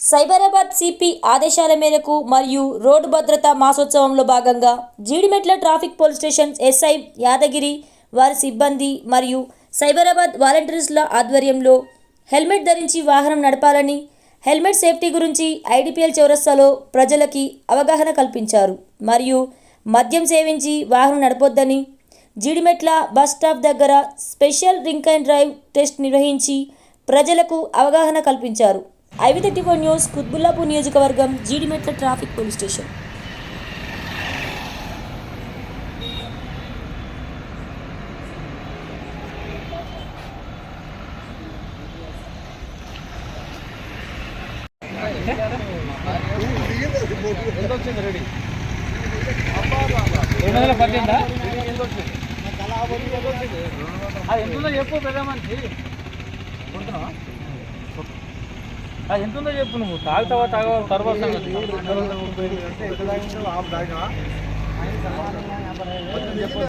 Cyberabad CP ఆదేశాల మేరకు మరియు రోడ్డు భద్రత మాసోత్సవంలో భాగంగా Jeedimetla traffic police station SI Yadagiri వారి సిబ్బంది మరియు సైబరాబాద్ వాలంటీర్స్ల ఆధ్వర్యంలో హెల్మెట్ ధరించి వాహనం నడపాలని హెల్మెట్ సేఫ్టీ గురించి ఐడిపిఎల్ చౌరస్తాలో ప్రజలకి అవగాహన కల్పించారు మరియు మద్యం సేవించి వాహనం నడపొద్దని జీడిమెట్ల బస్ స్టాప్ దగ్గర special drink and drive test నిర్వహించి ప్రజలకు అవగాహన కల్పించారు. IV thirty four news Quthbullapur నియోజకవర్గం జీడిమెట్ల ట్రాఫిక్ పోలీస్ స్టేషన్. రెండు వందల పద్దెనిమిదా అది ఎంత చెప్పు పెద్ద మనిషి కొడుతున్నావా అది ఎంత ఉందో చెప్పు నువ్వు. తాగుతావా తాగవా తర్వాత. చెప్పు